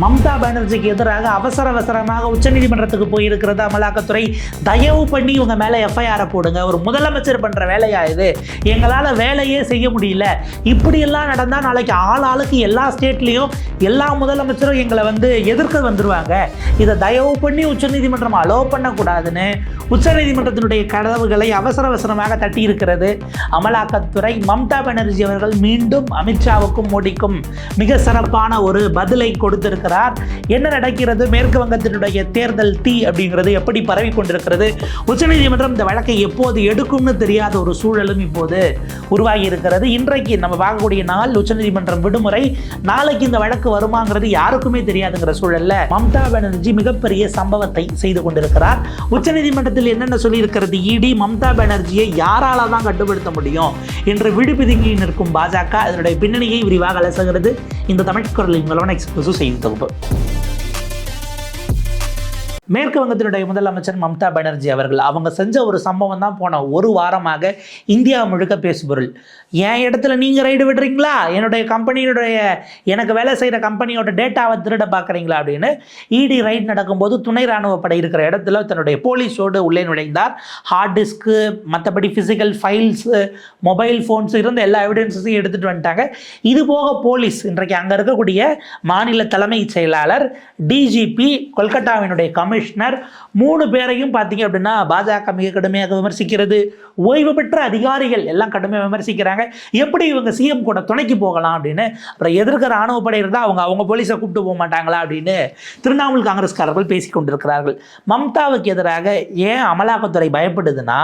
மம்தா பானர்ஜிக்கு எதிராக அவசர அவசரமாக உச்சநீதிமன்றத்துக்கு போயிருக்கிறது அமலாக்கத்துறை. தயவு பண்ணி இவங்க மேலே எஃப்ஐஆரை போடுங்க. ஒரு முதலமைச்சர் பண்ணுற வேலையா இது? எங்களால் வேலையே செய்ய முடியல. இப்படியெல்லாம் நடந்தால் நாளைக்கு ஆள் ஆளுக்கு எல்லா ஸ்டேட்லேயும் எல்லா முதலமைச்சரும் எங்களை வந்து எதிர்க்க வந்துடுவாங்க இதை தயவு பண்ணி உச்சநீதிமன்றம் அலோவ் பண்ணக்கூடாதுன்னு உச்சநீதிமன்றத்தினுடைய கதவுகளை அவசர அவசரமாக தட்டி இருக்கிறது. அமலாக்கத்துறை மம்தா பானர்ஜி அவர்கள் மீண்டும் அமித்ஷாவுக்கும் மோடிக்கும் மிக சிறப்பான ஒரு பதிலை இருக்கிறார் என்ன நடக்கிறது? மேற்கு வங்கத்தினுடைய தேர்தல் தீ அப்படிங்கிறது எப்படி பரவி கொண்டிருக்கிறது? உச்சநீதிமன்றம் இந்த வழக்கை எப்போது எடுக்கும்னு தெரியாத ஒரு சூழலும் இப்போது உருவாகி இருக்கிறது இன்றைக்கு நம்ம பார்க்கக்கூடிய நாள் உச்சநீதிமன்றம் விடுமுறை. நாளைக்கு இந்த வழக்கு வருமாங்கிறது யாருக்குமே தெரியாதுங்கிற சூழல்ல மம்தா பானர்ஜி மிகப்பெரிய சம்பவத்தை செய்து கொண்டிருக்கிறார். உச்சநீதிமன்றத்தில் என்னென்ன சொல்லியிருக்கிறது? இடி மம்தா பானர்ஜியை யாரால தான் கட்டுப்படுத்த முடியும்? என்று விடுபிதுங்கி நிற்கும் பாஜக அதனுடைய பின்னணியை விரிவாக அலசுகிறது. இந்த தமிழ் குரலின் மூலம் எக்ஸ்பிரஸு செய்தி വകുപ്പ് மேற்கு வங்கத்தினுடைய முதலமைச்சர் மம்தா பானர்ஜி அவர்கள் அவங்க செஞ்ச ஒரு சம்பவம் தான் போன ஒரு வாரமாக இந்தியா முழுக்க பேசுபொருள். என் இடத்துல நீங்கள் ரைடு விடுறீங்களா? என்னுடைய கம்பெனியினுடைய எனக்கு வேலை செய்கிற கம்பெனியோட டேட்டாவை திருட பார்க்குறீங்களா அப்படின்னு இடி ரைட் நடக்கும்போது துணை ராணுவ படை இருக்கிற இடத்துல தன்னுடைய போலீஸோடு உள்ளே நுழைந்தார். ஹார்ட் டிஸ்க்கு மற்றபடி ஃபிசிக்கல் ஃபைல்ஸு மொபைல் ஃபோன்ஸ் இருந்த எல்லா எவிடன்ஸஸையும் எடுத்துகிட்டு வந்துட்டாங்க. இது போக போலீஸ் இன்றைக்கு அங்கே இருக்கக்கூடிய மாநில தலைமைச் செயலாளர் டிஜிபி கொல்கட்டாவினுடைய கமிஷன் கமிஷனர் மூணு பேரையும் பார்த்தீங்க அப்படின்னா பாஜக மிக கடுமையாக விமர்சிக்கிறது. ஓய்வு பெற்ற அதிகாரிகள் எல்லாம் கடுமையாக விமர்சிக்கிறாங்க. எப்படி இவங்க சிஎம் கூட துணைக்கு போகலாம் அப்படின்னு. அப்புறம் எதிர்க்கிற ராணுவ படை இருந்தால் அவங்க அவங்க போலீஸை கூப்பிட்டு போக மாட்டாங்களா அப்படின்னு திரிணாமுல் காங்கிரஸ்காரர்கள் பேசிக் கொண்டிருக்கிறார்கள் மம்தாவுக்கு எதிராக ஏன் அமலாக்கத்துறை பயப்படுதுன்னா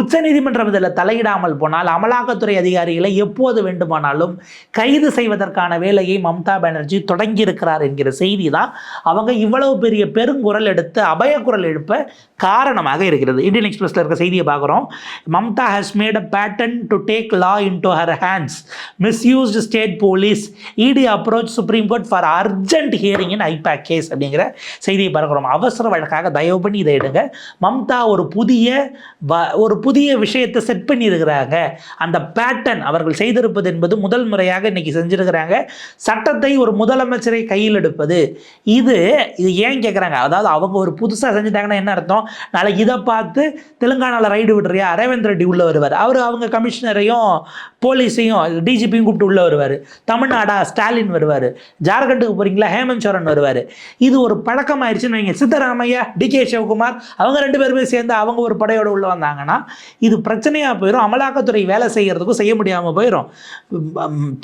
உச்சநீதிமன்றம் இதில் தலையிடாமல் போனால் அமலாக்கத்துறை அதிகாரிகளை எப்போது வேண்டுமானாலும் கைது செய்வதற்கான வேலையை மம்தா பானர்ஜி தொடங்கியிருக்கிறார் என்கிற செய்தி தான். அவங்க இவ்வளவு பெரிய பெருங்குரல் எடுத்து அபயக்குரல் எழுப்ப காரணமாக இருக்கிறது. இந்தியன் எக்ஸ்பிரஸில் இருக்க செய்தியை பார்க்குறோம். Mamata has made a pattern to take law into her hands misused state police ED approach Supreme Court for urgent hearing in IPAC case அப்படிங்கிற செய்தியை பார்க்குறோம். அவசர வழக்காக தயவு பண்ணி இதை எடுங்க. மம்தா ஒரு புதிய வ- ஒரு புதிய விஷயத்தை செட் பண்ணியிருக்கிறாங்க. அந்த பேட்டர்ன் அவர்கள் செய்திருப்பது என்பது முதல் முறையாக இன்னைக்கு செஞ்சிருக்கிறாங்க. சட்டத்தை ஒரு முதலமைச்சரை கையில் எடுப்பது. இது இது ஏன் கேட்குறாங்க அதாவது அவங்க ஒரு புதுசாக செஞ்சுட்டாங்கன்னா என்ன அர்த்தம்? நாளைக்கு இதை பார்த்து தெலுங்கானாவில் ரைடு விடுறியா? ரேவந்த் ரெட்டி உள்ளே வருவார். அவர் அவங்க கமிஷனரையும் போலீஸையும் டிஜிபியும் கூப்பிட்டு உள்ளே வருவார். தமிழ்நாடா? ஸ்டாலின் வருவார். ஜார்க்கண்டுக்கு போகிறீங்களா ஹேமந்த் சோரன் வருவார். இது ஒரு பழக்கமாயிருச்சுன்னு வைங்க. சித்தராமையா டி கே சிவகுமார் அவங்க ரெண்டு பேருமே சேர்ந்து அவங்க ஒரு படையோடு உள்ளே வந்தாங்கன்னா இது பிரச்சனையாக போயிடும் அமலாக்கத்துறை வேலை செய்கிறதுக்கும் செய்ய முடியாமல் போயிடும்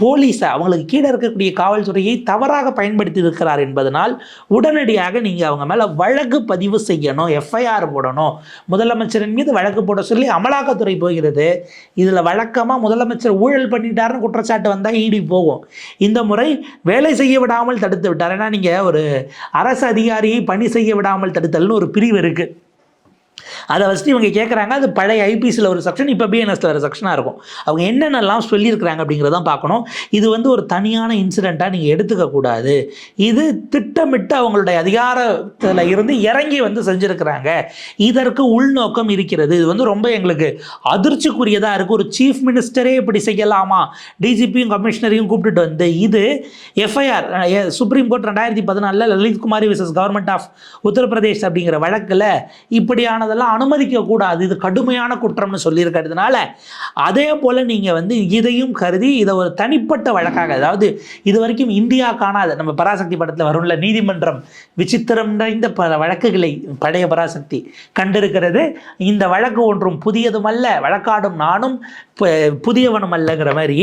போலீஸை அவங்களுக்கு கீழே இருக்கக்கூடிய காவல்துறையை தவறாக பயன்படுத்தி இருக்கிறார் என்பதனால் உடனடியாக நீங்கள் அவங்க மேலே வழக்கு பதிவு செய்யணும் எஃப்ஐஆர் போடணும். முதலமைச்சரின் மீது வழக்கு போட சொல்லி அமலாக்கத்துறை போகிறது. இதில் வழக்கமாக முதலமைச்சர் ஊழல் பண்ணிட்டாருன்னு குற்றச்சாட்டு வந்தால் ஈடி போகும். இந்த முறை வேலை செய்ய விடாமல் தடுத்து விட்டார். ஏன்னா நீங்கள் ஒரு அரசு அதிகாரியை பணி செய்ய விடாமல் தடுத்தல்னு ஒரு பிரிவு இருக்குது அதை ஃபஸ்ட்டு இவங்க கேட்குறாங்க அது பழைய ஐபிசியில் ஒரு செக்ஷன் இப்போ பிஎன்எஸ்ல ஒரு செக்ஷனாக இருக்கும். அவங்க என்னென்னலாம் சொல்லியிருக்கிறாங்க அப்படிங்கிறதான் பார்க்கணும். இது வந்து ஒரு தனியான இன்சிடெண்ட்டாக நீங்கள் எடுத்துக்கக்கூடாது இது திட்டமிட்டு அவங்களுடைய அதிகாரத்தில் இருந்து இறங்கி வந்து செஞ்சுருக்கிறாங்க. இதற்கு உள்நோக்கம் இருக்கிறது. இது வந்து ரொம்ப எங்களுக்கு அதிர்ச்சிக்குரியதாக இருக்குது ஒரு சீஃப் மினிஸ்டரே இப்படி செய்யலாமா? டிஜிபியும் கமிஷனரையும் கூப்பிட்டுட்டு வந்து இது எஃப்ஐஆர் சுப்ரீம் கோர்ட் ரெண்டாயிரத்தி பதினாலில் லலித் குமாரி விசஸ் கவர்மெண்ட் ஆஃப் உத்தரப்பிரதேஷ் அப்படிங்கிற வழக்கில் இப்படியான அனுமதிக்க கூடாது. இது கடுமையான குற்றம்னு சொல்லியிருக்கிறதுனால அதே போல் நீங்கள் வந்து இதையும் கருதி இதை ஒரு தனிப்பட்ட வழக்காக அதாவது இது வரைக்கும் இந்தியா காணாத நம்ம பராசக்தி படத்தில் வரும்ல நீதிமன்றம் விசித்திரம் நிறைந்த பல வழக்குகளை பழைய பராசக்தி கண்டிருக்கிறது. இந்த வழக்கு ஒன்றும் புதியதும் அல்ல வழக்காடும் நானும் புதியவனும் அல்லங்கிற மாதிரி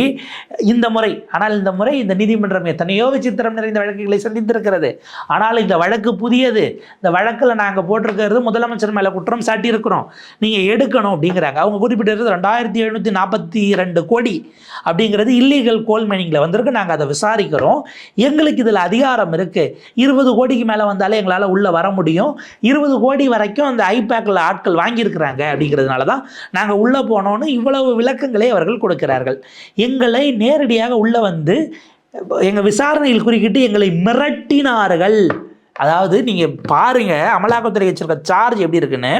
இந்த முறை ஆனால் இந்த முறை இந்த நீதிமன்றம் எத்தனையோ விசித்திரம் நிறைந்த வழக்குகளை சந்தித்திருக்கிறது. ஆனால் இந்த வழக்கு புதியது. இந்த வழக்கில் நாங்கள் போட்டிருக்கிறது முதலமைச்சர் மேலே குற்றம் சாட்டியிருக்கிறோம் நீங்கள் எடுக்கணும் அப்படிங்கிறாங்க. அவங்க குறிப்பிட்டிருக்கிறது ரெண்டாயிரத்தி எழுநூற்றி நாற்பத்தி ரெண்டு கோடி அப்படிங்கிறது இல்லீகல் கோல் மைனிங்கில் வந்திருக்கு. நாங்கள் அதை விசாரிக்கிறோம். எங்களுக்கு இதில் அதிகாரம் இருக்குது இருபது கோடிக்கு மேலே வந்தாலே எங்களால் உள்ளே வர முடியும். இருபது கோடி வரைக்கும் அந்த ஐபேக்கில் ஆட்கள் வாங்கியிருக்கிறாங்க அப்படிங்கிறதுனால தான் நாங்கள் உள்ளே போனோன்னு இவ்வளவு விளக்கங்களை அவர்கள் கொடுக்கிறார்கள். எங்களை நேரடியாக உள்ளே வந்து எங்கள் விசாரணையில் குறுக்கிட்டு எங்களை மிரட்டினார்கள். அதாவது நீங்கள் பாருங்கள் அமலாக்கத்துறை வச்சிருக்க சார்ஜ் எப்படி இருக்குன்னு?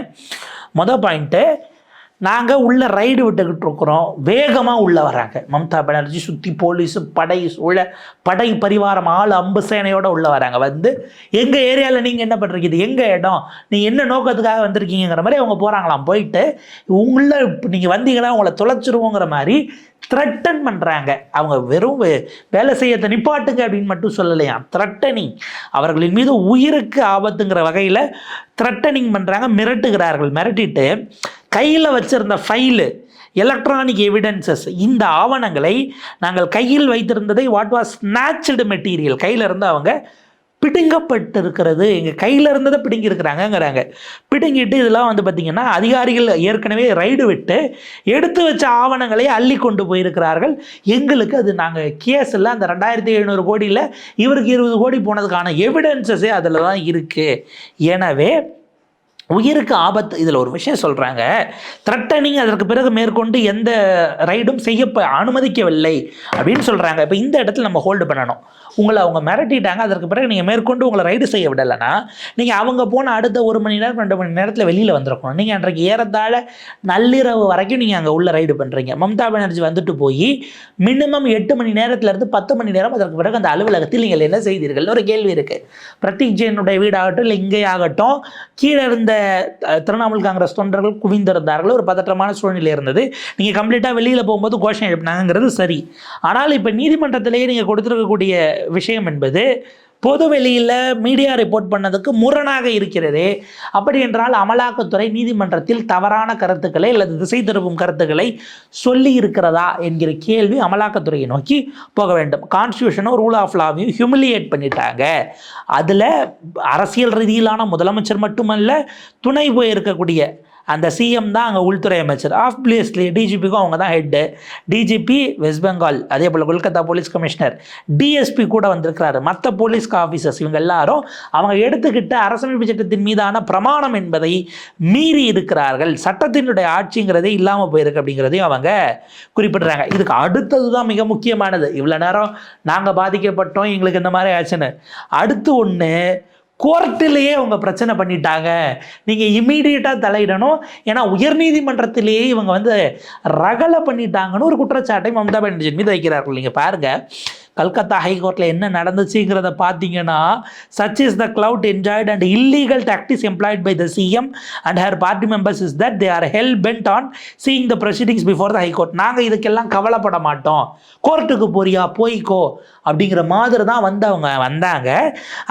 மொதல் பாயிண்ட்டு நாங்கள் உள்ள ரைடு விட்டுக்கிட்டு இருக்கிறோம். வேகமாக உள்ளே வராங்க. மம்தா பானர்ஜி சுற்றி போலீஸு படை சூழ படை பரிவாரம் ஆள் அம்புசேனையோடு உள்ளே வராங்க. வந்து எங்கள் ஏரியாவில் நீங்கள் என்ன பண்ணுறீங்க இது எங்கள் இடம்? நீங்கள் என்ன நோக்கத்துக்காக வந்திருக்கீங்கிற மாதிரி அவங்க போகிறாங்களாம் போயிட்டு உள்ள நீங்கள் வந்தீங்கன்னா உங்களை தொலைச்சிருவோங்கிற மாதிரி த்ரெட்டன் பண்ணுறாங்க அவங்க வெறும் வேலை செய்யறதை நிப்பாட்டுங்க அப்படின்னு மட்டும் சொல்லலையா? த்ரெட்டனிங் அவர்களின் மீது உயிருக்கு ஆபத்துங்கிற வகையில் த்ரெட்டனிங் பண்ணுறாங்க மிரட்டுகிறார்கள். மிரட்டிட்டு கையில் வச்சிருந்த ஃபைலு எலக்ட்ரானிக் எவிடன்சஸ் இந்த ஆவணங்களை நாங்கள் கையில் வைத்திருந்ததை வாட் வாஸ் ஸ்நாச்சடு மெட்டீரியல் கையில் இருந்து அவங்க பிடுங்கப்பட்டிருக்கிறது. எங்கள் கையில் இருந்ததை பிடுங்கியிருக்கிறாங்கங்கிறாங்க. பிடுங்கிட்டு இதெல்லாம் வந்து பார்த்திங்கன்னா அதிகாரிகள் ஏற்கனவே ரைடு விட்டு எடுத்து வச்ச ஆவணங்களை அள்ளி கொண்டு போயிருக்கிறார்கள். எங்களுக்கு அது நாங்கள் கேஸில் அந்த ரெண்டாயிரத்தி எழுநூறு கோடியில் இவருக்கு இருபது கோடி போனதுக்கான எவிடன்சஸே அதில் தான் இருக்குது எனவே உயிருக்கு ஆபத்து. இதில் ஒரு விஷயம் சொல்கிறாங்க த்ரெட்டனிங் அதற்கு பிறகு மேற்கொண்டு எந்த ரைடும் செய்ய அனுமதிக்கவில்லை. அப்படின்னு சொல்கிறாங்க இப்போ இந்த இடத்துல நம்ம ஹோல்டு பண்ணணும். உங்களை அவங்க மிரட்டிட்டாங்க அதற்கு பிறகு நீங்கள் மேற்கொண்டு உங்களை ரைடு செய்ய விடலைன்னா நீங்கள் அவங்க போன அடுத்த ஒரு மணி நேரம் ரெண்டு மணி நேரத்தில் வெளியில் வந்திருக்கணும். நீங்கள் அன்றைக்கு ஏறத்தாழ நள்ளிரவு வரைக்கும் நீங்கள் அங்கே உள்ள ரைடு பண்ணுறீங்க மம்தா பானர்ஜி வந்துட்டு போய் மினிமம் எட்டு மணி நேரத்துலேருந்து பத்து மணி நேரம் அதற்கு பிறகு அந்த அலுவலகத்தில் நீங்கள் என்ன செய்தீர்கள்? ஒரு கேள்வி இருக்குது பிரதீக் ஜெயினுடைய வீடாகட்டும் இல்லை இங்கே ஆகட்டும் கீழே இருந்த திரிணாமுல் காங்கிரஸ் தொண்டர்கள் குவிந்திருந்தார்கள். ஒரு பதற்றமான சூழ்நிலை இருந்தது. நீங்கள் கம்ப்ளீட்டாக வெளியில் போகும்போது கோஷம் எழுப்பினாங்கிறது சரி. ஆனால் இப்போ நீதிமன்றத்திலேயே நீங்கள் கொடுத்துருக்கக்கூடிய விஷயம் என்பது பொது வெளியில் மீடியா ரிப்போர்ட் பண்ணதுக்கு முரணாக இருக்கிறது. அப்படி என்றால் அமலாக்கத்துறை நீதிமன்றத்தில் தவறான கருத்துக்களை அல்லது திசை திருப்பும் கருத்துக்களை சொல்லி இருக்கிறதா என்கிற கேள்வி அமலாக்கத்துறையை நோக்கி போக வேண்டும். கான்ஸ்டியூஷனும் ரூல் ஆஃப் லாவையும் ஹியூமிலியேட் பண்ணிட்டாங்க. அதில் அரசியல் ரீதியிலான முதலமைச்சர் மட்டுமல்ல துணை போயிருக்கக்கூடிய அந்த சிஎம் தான் அங்கே உள்துறை அமைச்சர். ஆஃப் டிஜிபிக்கும் அவங்க தான் ஹெட்டு டிஜிபி வெஸ்ட் பெங்கால் அதே போல் கொல்கத்தா போலீஸ் கமிஷனர் டிஎஸ்பி கூட வந்திருக்கிறாரு. மற்ற போலீஸ் ஆஃபீஸர்ஸ் இவங்க எல்லாரும் அவங்க எடுத்துக்கிட்ட அரசமைப்பு சட்டத்தின் மீதான பிரமாணம் என்பதை மீறி இருக்கிறார்கள். சட்டத்தினுடைய ஆட்சிங்கிறதே இல்லாமல் போயிருக்கு அப்படிங்கிறதையும் அவங்க குறிப்பிடுறாங்க. இதுக்கு அடுத்தது தான் மிக முக்கியமானது. இவ்வளோ நேரம் நாங்கள் பாதிக்கப்பட்டோம் எங்களுக்கு இந்த மாதிரி ஆச்சுன்னு. அடுத்து ஒன்று கோர்ட்டிலேயே அவங்க பிரச்சனை பண்ணிட்டாங்க. நீங்கள் இம்மீடியட்டாக தலையிடணும். ஏன்னா உயர்நீதிமன்றத்திலேயே இவங்க வந்து ரகலை பண்ணிட்டாங்கன்னு ஒரு குற்றச்சாட்டை மம்தா பானர்ஜி மீது வைக்கிறார்கள். நீங்கள் பாருங்கள் கல்கத்தா ஹைகோர்ட்டில் என்ன நடந்துச்சுங்கிறத பார்த்தீங்கன்னா such is the clout enjoyed and illegal tactics employed by the CM and her party members is that they are hell bent on seeing the proceedings before the high court நாங்கள் இதுக்கெல்லாம் கவலைப்பட மாட்டோம். கோர்ட்டுக்கு போறியா? போய்க்கோ. அப்படிங்கிற மாதிரி தான் வந்து அவங்க வந்தாங்க.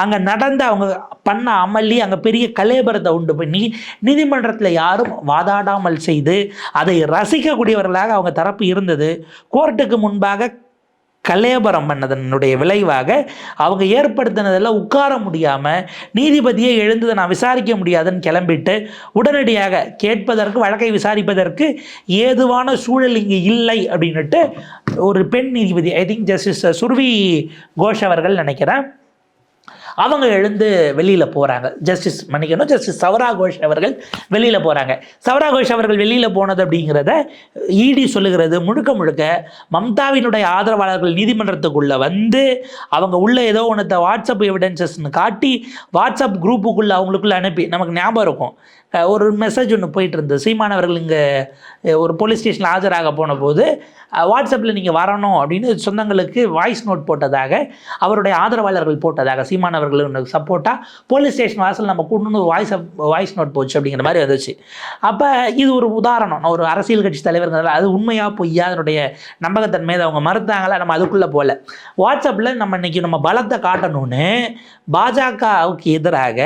அங்கே நடந்த அவங்க பண்ண அமளி அங்கே பெரிய கலேபரத்தை உண்டு பண்ணி நீதிமன்றத்தில் யாரும் வாதாடாமல் செய்து அதை ரசிக்கக்கூடியவர்களாக அவங்க தரப்பு இருந்தது. கோர்ட்டுக்கு முன்பாக கலேபரம் பண்ணதனுடைய விளைவாக அவங்க ஏற்படுத்தினதில் உட்கார முடியாமல் நீதிபதியை எழுந்ததை நான் விசாரிக்க முடியாதுன்னு கிளம்பிட்டு உடனடியாக கேட்பதற்கு வழக்கை விசாரிப்பதற்கு ஏதுவான சூழல் இங்கே இல்லை அப்படின்னுட்டு ஒரு பெண் நீதிபதி I think justice Suvra Ghosh அவர்கள் நினைக்கிறேன் அவங்க எழுந்து வெளியில் போகிறாங்க ஜஸ்டிஸ் மன்னிக்கணும். ஜஸ்டிஸ் சவரா கோஷ் அவர்கள் வெளியில் போகிறாங்க சவரா கோஷ் அவர்கள் வெளியில் போனது அப்படிங்கிறத இடி சொல்லுகிறது. முழுக்க முழுக்க மம்தாவினுடைய ஆதரவாளர்கள் நீதிமன்றத்துக்குள்ளே வந்து அவங்க உள்ளே ஏதோ ஒன்றத்தை வாட்ஸ்அப் எவிடன்சஸ்ன்னு காட்டி வாட்ஸ்அப் குரூப்புக்குள்ளே அவங்களுக்குள்ளே அனுப்பி. நமக்கு ஞாபகம் இருக்கும். ஒரு மெசேஜ் ஒன்று போயிட்டு இருந்தது சீமானவர்கள் இங்கே ஒரு போலீஸ் ஸ்டேஷனில் ஆஜராக போன போது வாட்ஸ்அப்பில் நீங்கள் வரணும் அப்படின்னு சொந்தங்களுக்கு வாய்ஸ் நோட் போட்டதாக அவருடைய ஆதரவாளர்கள் போட்டதாக சீமானவர்கள் சப்போர்ட்டாக போலீஸ் ஸ்டேஷன் வாசல் நம்ம கூட்டணும் வாய்ஸ் வாய்ஸ் நோட் போச்சு அப்படிங்கிற மாதிரி வந்துச்சு. அப்போ இது ஒரு உதாரணம். நான் ஒரு அரசியல் கட்சி தலைவருங்கிறதால அது உண்மையாக பொய்யா? அதனுடைய நம்பகத்தன்மை அவங்க மறுத்தாங்களா? நம்ம அதுக்குள்ளே போகல வாட்ஸ்அப்பில் நம்ம இன்னைக்கு நம்ம பலத்தை காட்டணும்னு பாஜகவுக்கு எதிராக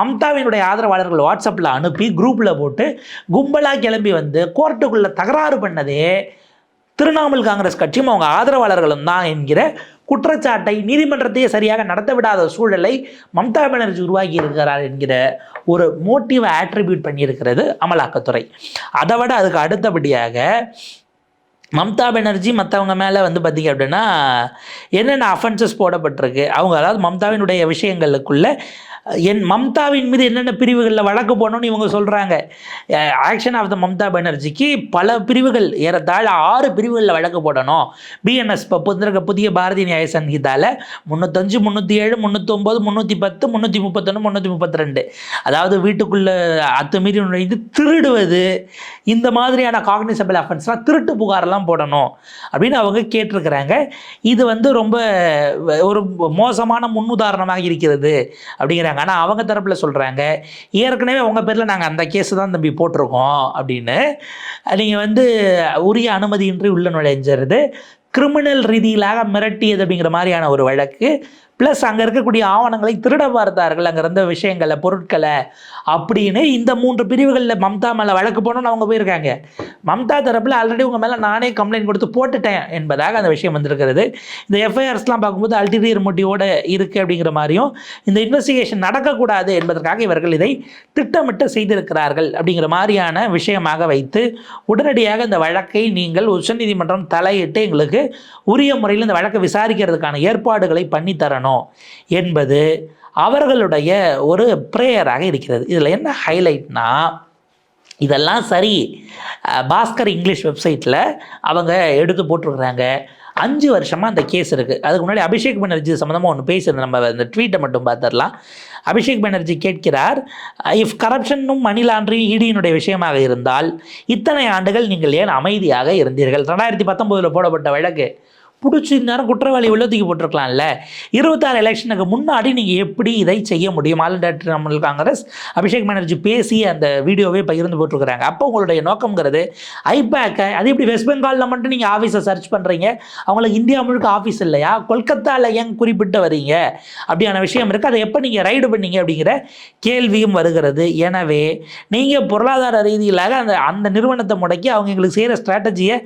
மம்தாவினுடைய ஆதரவாளர்கள் வாட்ஸ்அப்பில் அனுப்பி குரூப்பில் போட்டு கும்பலாக கிளம்பி வந்து கோர்ட்டுக்குள்ளே தகராறு பண்ணதே திரிணாமுல் காங்கிரஸ் கட்சியும் அவங்க ஆதரவாளர்களும் தான் என்கிற குற்றச்சாட்டை நீதிமன்றத்தையே சரியாக நடத்த விடாத சூழலை மம்தா பானர்ஜி உருவாக்கி இருக்கிறார் என்கிற ஒரு மோட்டிவை ஆட்ரிபியூட் பண்ணியிருக்கிறது அமலாக்கத்துறை. அதை விட அதுக்கு அடுத்தபடியாக மம்தா பானர்ஜி மற்றவங்க மேலே வந்து பார்த்திங்க அப்படின்னா என்னென்ன அஃபென்சஸ் போடப்பட்டிருக்கு? அவங்க அதாவது மம்தாவினுடைய விஷயங்களுக்குள்ள என் மம்தாவின் மீது என்னென்ன பிரிவுகளில் வழக்கு போடணும்னு இவங்க சொல்கிறாங்க ஆக்ஷன் ஆஃப் த மம்தா பானர்ஜிக்கு பல பிரிவுகள் ஏறத்தாழ ஆறு பிரிவுகளில் வழக்கு போடணும். பிஎன்எஸ் இப்போ புதிய புதிய பாரதிய நியாய சங்கீதாவில் முந்நூற்றஞ்சு முந்நூற்றி ஏழு முந்நூற்றொம்பது முந்நூற்றி பத்து முந்நூற்றி முப்பத்தொன்று முந்நூற்றி முப்பத்தி ரெண்டு அதாவது வீட்டுக்குள்ளே அத்துமீறி நுழைந்து திருடுவது இந்த மாதிரியான காக்னிசபிள் அஃபென்ஸ்லாம் திருட்டு புகாரெல்லாம் போடணும் அப்படின்னு அவங்க கேட்டிருக்கிறாங்க. இது வந்து ரொம்ப ஒரு மோசமான முன்னுதாரணமாக இருக்கிறது அப்படிங்கிறாங்க. ஆனால் அவங்க தரப்பில் சொல்கிறாங்க ஏற்கனவே உங்கள் பேரில் நாங்கள் அந்த கேஸு தான் தம்பி போட்டிருக்கோம் அப்படின்னு. நீங்கள் வந்து உரிய அனுமதியின்றி உள்ள நுழைஞ்சிருது. கிரிமினல் ரீதியிலாக மிரட்டியது அப்படிங்கிற மாதிரியான ஒரு வழக்கு. ப்ளஸ் அங்கே இருக்கக்கூடிய ஆவணங்களை திருட பார்த்தார்கள். அங்கே இருந்த விஷயங்களை பொருட்களை. அப்படின்னு இந்த மூன்று பிரிவுகளில் மம்தா மேலே வழக்கு போகணும்னு அவங்க போயிருக்காங்க. மம்தா தரப்பில் ஆல்ரெடி உங்கள் மேலே நானே கம்ப்ளைண்ட் கொடுத்து போட்டுட்டேன் என்பதாக அந்த விஷயம் வந்திருக்கிறது. இந்த எஃப்ஐஆர்ஸ்லாம் பார்க்கும்போது அல்டீரியர் மோட்டிவோடு இருக்குது அப்படிங்கிற மாதிரியும் இந்த இன்வெஸ்டிகேஷன் நடக்கக்கூடாது என்பதற்காக இவர்கள் இதை திட்டமிட்டு செய்திருக்கிறார்கள் அப்படிங்கிற மாதிரியான விஷயமாக வைத்து உடனடியாக இந்த வழக்கை நீங்கள் உச்சநீதிமன்றம் தலையிட்டு எங்களுக்கு உரிய முறையில் இந்த வழக்கை விசாரிக்கிறதுக்கான ஏற்பாடுகளை பண்ணி தரணும் என்பது அவர்களுடைய ஒரு ப்ரேயராக இருக்கிறது. இதில் என்ன ஹைலைட்னா இதெல்லாம் சரி பாஸ்கர் இங்கிலீஷ் வெப்சைட்டில் அவங்க எடுத்து போட்டிருக்கிறாங்க. அஞ்சு வருஷமாக அந்த கேஸ் இருக்குது அதுக்கு முன்னாடி அபிஷேக் பானர்ஜி சம்மந்தமாக ஒன்று பேசியிருந்தோம். நம்ம அந்த ட்வீட்டை மட்டும் பார்த்துடலாம். அபிஷேக் பானர்ஜி கேட்கிறார் இஃப் கரப்ஷனும் மணி லாண்ட்ரிங் இடியினுடைய விஷயமாக இருந்தால் இத்தனை ஆண்டுகள் நீங்கள் ஏன் அமைதியாக இருந்தீர்கள்? ரெண்டாயிரத்தி பத்தொம்போதில் போடப்பட்ட வழக்கு. பிடிச்சி நேரம் குற்றவாளி உள்ள தூக்கி போட்டிருக்கலாம்ல. இருபத்தாறு எலெக்ஷனுக்கு முன்னாடி நீங்கள் எப்படி இதை செய்ய முடியும்? ஆல் இண்டியா திரிணாமுல் காங்கிரஸ் அபிஷேக் பானர்ஜி பேசி அந்த வீடியோவே பகிர்ந்து போட்டிருக்கிறாங்க. அப்போ உங்களுடைய நோக்கங்கிறது ஐபேக்கை அது இப்படி வெஸ்ட் பெங்காலில் மட்டும் நீங்கள் ஆஃபீஸை சர்ச் பண்ணுறீங்க அவங்களுக்கு இந்தியா முழுக்க ஆஃபீஸ் இல்லையா? கொல்கத்தாவில் ஏன் குறிப்பிட்டு வரீங்க? அப்படியான விஷயம் இருக்குது அதை எப்போ நீங்கள் ரைடு பண்ணீங்க அப்படிங்கிற கேள்வியும் வருகிறது. எனவே நீங்கள் பொருளாதார ரீதியிலாக அந்த அந்த நிறுவனத்தை முடக்கி அவங்க எங்களுக்கு செய்கிற ஸ்ட்ராட்டஜியை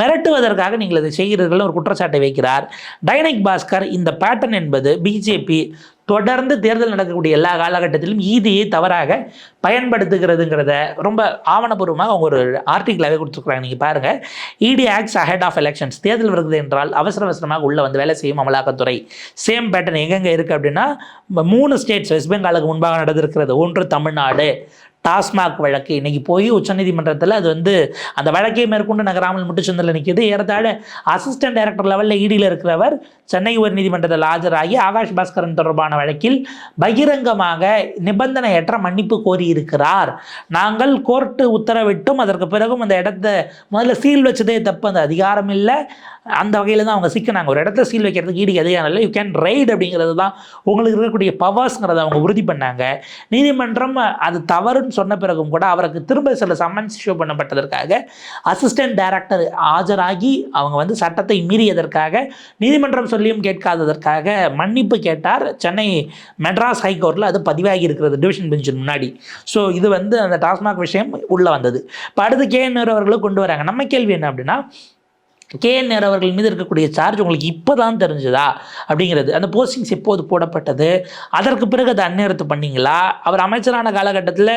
மிரட்டுவதற்காக நீங்கள் இதை செய்கிறீர்கள். ஒரு குற்றச்சாட்டை வைக்கிறார். டைனிக் பாஸ்கர் இந்த பேட்டர்ன் என்பது பிஜேபி தொடர்ந்து தேர்தல் நடக்கக்கூடிய எல்லா காலகட்டத்திலும் ஈதியை தவறாக பயன்படுத்துகிறதுங்கிறத ரொம்ப ஆவணப்பூர்வமாக அவங்க ஒரு ஆர்டிக்கலாகவே கொடுத்துருக்குறாங்க. நீங்கள் பாருங்கள் இடி ஆக்ட்ஸ் அஹெட் ஆஃப் எலெக்ஷன்ஸ் தேர்தல் வருகிறது என்றால் அவசர அவசரமாக உள்ள வந்து வேலை செய்யும் அமலாக்கத்துறை. சேம் பேட்டர்ன் எங்கெங்கே இருக்குது அப்படின்னா மூணு ஸ்டேட்ஸ் வெஸ்ட் பெங்காலுக்கு முன்பாக நடந்திருக்கிறது. ஒன்று தமிழ்நாடு. டாஸ்மாக் வழக்கு. இன்னைக்கு போய் உச்சநீதிமன்றத்தில் அது வந்து அந்த வழக்கை மேற்கொண்டு நகராமல் முட்டுச்சந்தில் நிற்கிது ஏறத்தாழ அசிஸ்டன்ட் டைரக்டர் லெவலில் ஈடியில் இருக்கிறவர் சென்னை உயர்நீதிமன்றத்தில் ஆஜராகி ஆகாஷ் பாஸ்கரன் தொடர்பான வழக்கில் பகிரங்கமாக நிபந்தனையற்ற மன்னிப்பு கோரியிருக்கிறார். நாங்கள் கோர்ட்டு உத்தரவிட்டும் அதற்கு பிறகும் அந்த இடத்த முதல்ல சீல் வச்சதே தப்பு. அந்த அதிகாரம் இல்லை. அந்த வகையில் தான் அவங்க சிக்கினாங்க. ஒரு இடத்த சீல் வைக்கிறதுக்கு ஈடு அதிகாரம் இல்லை. யூ கேன் ரைட் அப்படிங்கிறது தான் உங்களுக்கு இருக்கக்கூடிய பவர்ஸ்ங்கிறத அவங்க உறுதி பண்ணாங்க. நீதிமன்றம் அது தவறு தவறுன்னு சொன்ன பிறகும் கூட அவருக்கு திரும்ப சில சம்மன்ஸ் இஷ்யூ பண்ணப்பட்டதற்காக அசிஸ்டன்ட் டைரக்டர் ஆஜராகி அவங்க வந்து சட்டத்தை மீறியதற்காக நீதிமன்றம் சொல்லியும் கேட்காததற்காக மன்னிப்பு கேட்டார். சென்னை மெட்ராஸ் ஹைகோர்ட்டில் அது பதிவாகி இருக்கிறது டிவிஷன் பெஞ்சின் முன்னாடி. ஸோ இது வந்து அந்த டாஸ்மாக் விஷயம் உள்ளே வந்தது. இப்போ அடுத்து கே அவர்களும் கொண்டு வராங்க. நம்ம கேள்வி என்ன அப்படின்னா கேஎன்ஆர் அவர்கள் மீது இருக்கக்கூடிய சார்ஜ் உங்களுக்கு இப்போ தான் தெரிஞ்சுதா? அப்படிங்கிறது. அந்த போஸ்டிங்ஸ் எப்போது போடப்பட்டது? அதற்கு பிறகு அதை அந்நேரத்து பண்ணீங்களா? அவர் அமைச்சரான காலகட்டத்தில்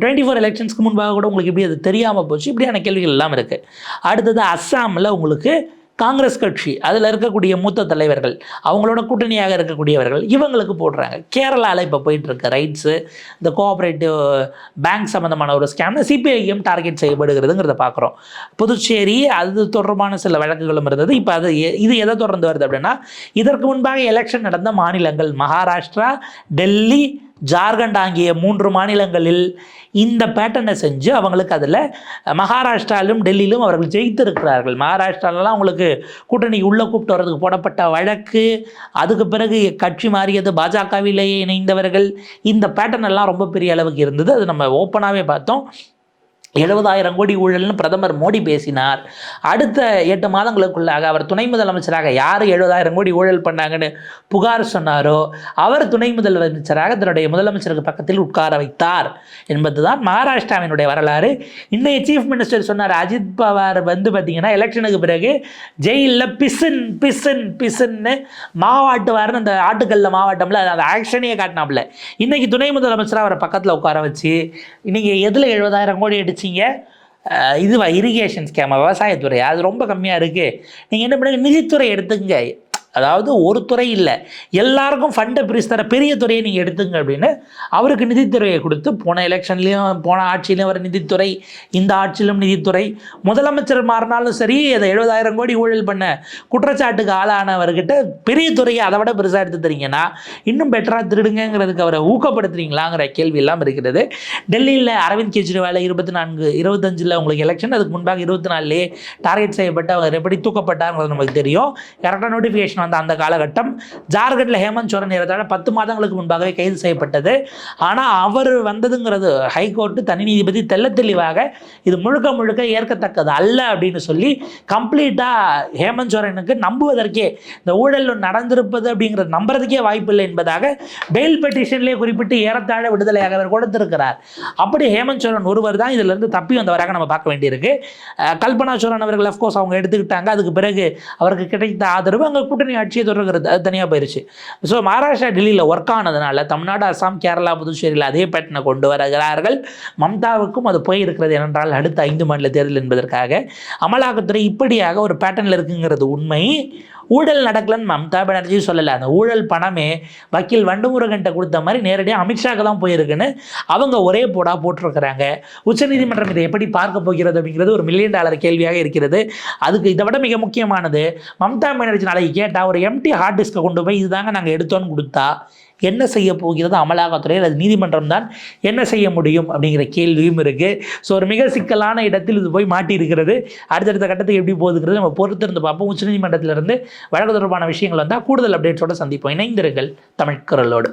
டுவெண்ட்டி ஃபோர் எலெக்ஷன்ஸ்க்கு முன்பாக கூட உங்களுக்கு இப்படி அது தெரியாமல் போச்சு? இப்படியான கேள்விகள் எல்லாம் இருக்குது அடுத்தது அஸ்ஸாமில் உங்களுக்கு காங்கிரஸ் கட்சி அதில் இருக்கக்கூடிய மூத்த தலைவர்கள் அவங்களோட கூட்டணியாக இருக்கக்கூடியவர்கள் இவங்களுக்கு போடுறாங்க. கேரளாவில் இப்போ போயிட்டுருக்க ரைட்ஸு இந்த கோஆப்ரேட்டிவ் பேங்க் சம்மந்தமான ஒரு ஸ்கேம் சிபிஐஎம் டார்கெட் செய்யப்படுகிறதுங்கிறத பார்க்குறோம் புதுச்சேரி அது தொடர்பான சில வழக்குகளும் இருந்தது. இப்போ அது எ- இது எதை தொடர்ந்து வருது அப்படின்னா இதற்கு முன்பாக எலெக்ஷன் நடந்த மாநிலங்கள் மகாராஷ்டிரா டெல்லி ஜார்க்கண்ட் ஆகிய மூன்று மாநிலங்களில் இந்த பேட்டர்னை செஞ்சு அவங்களுக்கு அதில் மகாராஷ்டிராவிலும் டெல்லியிலும் அவர்கள் ஜெயித்திருக்கிறார்கள். மகாராஷ்டிராலலாம் அவங்களுக்கு கூட்டணி உள்ளே கூப்பிட்டு வர்றதுக்கு போடப்பட்ட வழக்கு. அதுக்கு பிறகு கட்சி மாறியது பாஜகவிலேயே இணைந்தவர்கள். இந்த பேட்டர்ன் எல்லாம் ரொம்ப பெரிய அளவுக்கு இருந்தது. அது நம்ம ஓப்பனாகவே பார்த்தோம். எழுபதாயிரம் கோடி ஊழல்னு பிரதமர் மோடி பேசினார். அடுத்த எட்டு மாதங்களுக்குள்ளாக அவர் துணை முதலமைச்சராக யார் எழுபதாயிரம் கோடி ஊழல் பண்ணாங்கன்னு புகார் சொன்னாரோ அவர் துணை முதலமைச்சராக தன்னுடைய முதலமைச்சருக்கு பக்கத்தில் உட்கார வைத்தார். என்பதுதான் மகாராஷ்டிராவினுடைய வரலாறு. இன்றைய சீஃப் மினிஸ்டர் சொன்னார் அஜித் பவார் வந்து பார்த்தீங்கன்னா எலெக்ஷனுக்கு பிறகு ஜெயிலில் பிசின் பிசின் பிசின்னு மாவாட்டுவார்னு அந்த ஆட்டுக்கல்ல மாவாட்டம்ல அந்த ஆக்ஷனையே காட்டினாப்ல. இன்னைக்கு துணை முதலமைச்சராக அவரை பக்கத்தில் உட்கார வச்சு இன்றைக்கி எதில் எழுபதாயிரம் கோடி அடிச்சு வச்சிங்க இதுவா இரிகேஷன் ஸ்கேமா விவசாயத்துறை அது ரொம்ப கம்மியாக இருக்குது நீங்கள் என்ன பண்ணுங்கள் நிதித்துறை எடுத்துக்கங்க. அதாவது ஒரு துறை இல்லை. எல்லாருக்கும் ஃபண்டை பிரித்து தர பெரிய துறையை நீங்கள் எடுத்துங்க அப்படின்னு அவருக்கு நிதித்துறையை கொடுத்து போன எலெக்ஷன்லேயும் போன ஆட்சியிலையும் வர நிதித்துறை இந்த ஆட்சியிலும் நிதித்துறை. முதலமைச்சர் மாறினாலும் சரி அதை எழுபதாயிரம் கோடி ஊழல் பண்ண குற்றச்சாட்டுக்கு ஆளானவர்கிட்ட பெரிய துறையை அதை விட பெருசாக எடுத்து தரீங்கன்னா இன்னும் பெட்டராக திருடுங்கிறதுக்கு அவரை ஊக்கப்படுத்துறீங்களாங்கிற கேள்வி எல்லாம் இருக்கிறது. டெல்லியில் அரவிந்த் கெஜ்ரிவால் இருபத்தி நான்கு இருபத்தஞ்சில் உங்களுக்கு எலெக்ஷன் அதுக்கு முன்பாக இருபத்தி நாலுலேயே டார்கெட் செய்யப்பட்டு அவர் எப்படி தூக்கப்பட்டாருங்கிறது நமக்கு தெரியும். கரெக்டாக நோட்டிஃபிகேஷன் வந்த அந்த காலகட்டம். ஜார்க்கண்டில் ஹேமந்த் சோரன் ஏறத்தாழ பத்து மாதங்களுக்கு முன்பாகவே கைது செய்யப்பட்டது. ஆனால் அவர் வந்ததுங்கிறது ஹைகோர்ட்டு தனி நீதிபதி தெல்ல தெளிவாக இது முழுக்க முழுக்க ஏற்கத்தக்கது அல்ல அப்படின்னு சொல்லி கம்ப்ளீட்டாக ஹேமந்த் சோரனுக்கு நம்புவதற்கே இந்த ஊழல் நடந்திருப்பது அப்படிங்கிறது நம்புறதுக்கே வாய்ப்பில்லை என்பதாக பெயில் பெட்டிஷன்லேயே குறிப்பிட்டு ஏறத்தாழ விடுதலையாக அவர் கொடுத்திருக்கிறார். அப்படி ஹேமந்த் சோரன் ஒருவர் தான் இதிலிருந்து தப்பி வந்தவராக நம்ம பார்க்க வேண்டியிருக்கு. கல்பனா சோரன் அவர்கள் அஃப்கோர்ஸ் அவங்க எடுத்துக்கிட்டாங்க. அதுக்கு பிறகு அவருக்கு கிடைத்த ஆதரவு அங்கே கூட்டணி ஆட்சியை தொடர்கிறது. அது தனியாக போயிருச்சு. ஸோ மகாராஷ்டிரா டெல்லியில் ஒர்க் ஆனதுனால தமிழ்நாடு அசாம் கேரளா புதுச்சேரியில் அதே பேட்டனை கொண்டு வருகிறார்கள். மம்தாவுக்கும் அது போயிருக்கிறது ஏனென்றால் அடுத்த ஐந்து மாநில தேர்தல் என்பதற்காக. அமலாக்கத்துறை இப்படியாக ஒரு பேட்டர்னில் இருக்குங்கிறது உண்மை. ஊழல் நடக்கலன்னு மம்தா பானர்ஜி சொல்லலை. அந்த ஊழல் பணமே வக்கீல் வண்டுமுருகன்ட்ட கொடுத்த மாதிரி நேரடியாக அமித்ஷாக்கு தான் போயிருக்குன்னு அவங்க ஒரே போடா போட்டிருக்கிறாங்க. உச்சநீதிமன்றம் இதை எப்படி பார்க்க போகிறது அப்படிங்கிறது ஒரு மில்லியன் டாலர் கேள்வியாக இருக்கிறது. அதுக்கு இதை விட மிக முக்கியமானது மம்தா பானர்ஜி நாளைக்கு கேட்டால் ஒரு எம்டி ஹார்ட் டிஸ்கை கொண்டு போய் இதுதாங்க நாங்கள் எடுத்தோன்னு கொடுத்தா என்ன செய்ய போகிறது? அமலாக்கத்துறை அல்லது நீதிமன்றம் தான் என்ன செய்ய முடியும்? அப்படிங்கிற கேள்வியும் இருக்குது ஸோ ஒரு மிக சிக்கலான இடத்தில் இது போய் மாட்டியிருக்கிறது. அடுத்தடுத்த கட்டத்துக்கு எப்படி போகுதுங்கிறது நம்ம பொறுத்திருந்து பார்ப்போம். உச்சநீதிமன்றத்திலிருந்து வழக்கு தொடர்பான விஷயங்கள் வந்தால் கூடுதல் அப்டேட்ஸோடு சந்திப்போம். இணைந்திருங்கள் தமிழ் குரலோடு.